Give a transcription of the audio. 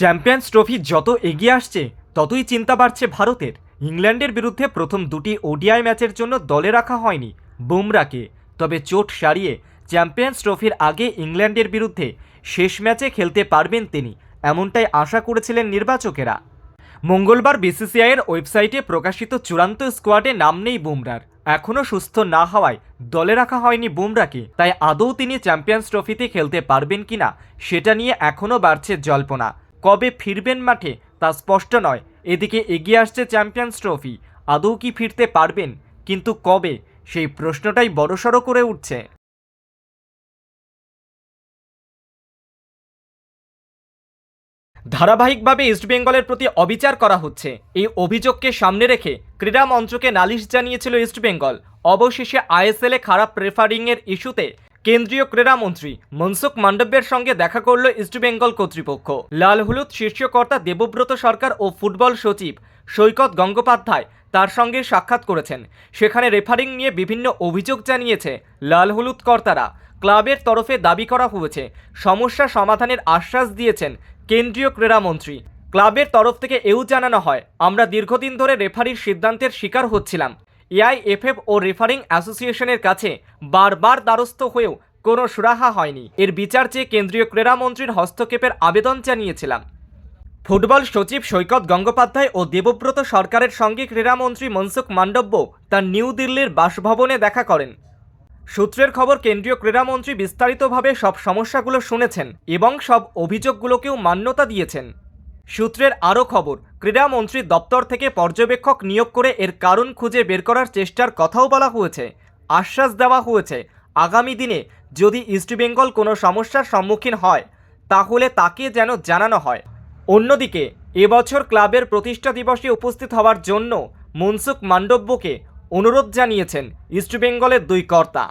Champions trophy যত এগিয়ে আসছে, ততই চিন্তা বাড়ছে ভারতের। ইংল্যান্ডের বিরুদ্ধে প্রথম দুটি ওডিআই ম্যাচের জন্য দলে রাখা হয়নি বুমরাকে তবে চোট সারিয়ে চ্যাম্পিয়ন্স ট্রফির আগে ইংল্যান্ডের বিরুদ্ধে শেষ ম্যাচে খেলতে পারবেন তিনি, এমনটাই আশা করেছিলেন নির্বাচকেরা। মঙ্গলবার বিসিসিআইয়ের ওয়েবসাইটে প্রকাশিত চূড়ান্ত স্কোয়াডে নাম নেই বুমরার এখনও সুস্থ না হওয়ায় দলে রাখা হয়নি বুমরাকে তাই আদৌ তিনি চ্যাম্পিয়ন্স ট্রফিতে খেলতে পারবেন কিনা, সেটা নিয়ে এখনও বাড়ছে জল্পনা। কবে ফিরবেন মাঠে তা স্পষ্ট নয়। এদিকে এগিয়ে আসছে চ্যাম্পিয়ন্স ট্রফি আদৌ কি ফিরতে পারবেন? কিন্তু কবে? সেই প্রশ্নটাই বড়সড় করে উঠছে। ধারাবাহিকভাবে ইস্টবেঙ্গলের প্রতি অবিচার করা হচ্ছে। এই অভিযোগকে সামনে রেখে ক্রীড়া মন্ত্রকে নালিশ জানিয়েছিল ইস্টবেঙ্গল অবশেষে আইএসএলে খারাপ রেফারিংয়ের ইস্যুতে কেন্দ্রীয় ক্রীড়ামন্ত্রী মনসুখ মান্ডব্যের সঙ্গে দেখা করল ইস্টবেঙ্গল কর্তৃপক্ষ। লাল হলুদ শীর্ষকর্তা দেবব্রত সরকার ও ফুটবল সচিব সৈকত গঙ্গোপাধ্যায় তার সঙ্গে সাক্ষাৎ করেছেন। সেখানে রেফারিং নিয়ে বিভিন্ন অভিযোগ জানিয়েছে লাল হলুদ কর্তারা। ক্লাবের তরফে দাবি করা হয়েছে, সমস্যা সমাধানের আশ্বাস দিয়েছেন কেন্দ্রীয় ক্রীড়ামন্ত্রী ক্লাবের তরফ থেকে এও জানানো হয়, আমরা দীর্ঘদিন ধরে রেফারির সিদ্ধান্তের শিকার হচ্ছিলাম। এআইএফএফ ও রেফারিং অ্যাসোসিয়েশনের কাছে বারবার দ্বারস্থ হয়েও কোনো সুরাহা হয়নি। এর বিচার চেয়ে কেন্দ্রীয় ক্রীড়ামন্ত্রীর হস্তক্ষেপের আবেদন জানিয়েছিলাম। ফুটবল সচিব সৈকত গঙ্গোপাধ্যায় ও দেবব্রত সরকারের সঙ্গে ক্রীড়ামন্ত্রী মনসুখ মান্ডব্য তার নিউ দিল্লির বাসভবনে দেখা করেন। সূত্রের খবর, কেন্দ্রীয় ক্রীড়ামন্ত্রী বিস্তারিতভাবে সব সমস্যাগুলো শুনেছেন এবং সব অভিযোগগুলোকেও মান্যতা দিয়েছেন। সূত্রের আরও খবর ক্রীড়ামন্ত্রী দপ্তর থেকে পর্যবেক্ষক নিয়োগ করে এর কারণ খুঁজে বের করার চেষ্টার কথাও বলা হয়েছে। আশ্বাস দেওয়া হয়েছে, আগামী দিনে যদি ইস্টবেঙ্গল কোনো সমস্যার সম্মুখীন হয়, তাহলে তাকে যেন জানানো হয়। অন্যদিকে, এবছর ক্লাবের প্রতিষ্ঠা দিবসে উপস্থিত হওয়ার জন্য মনসুখ মান্ডব্যকে অনুরোধ জানিয়েছেন ইস্টবেঙ্গলের দুই কর্তা।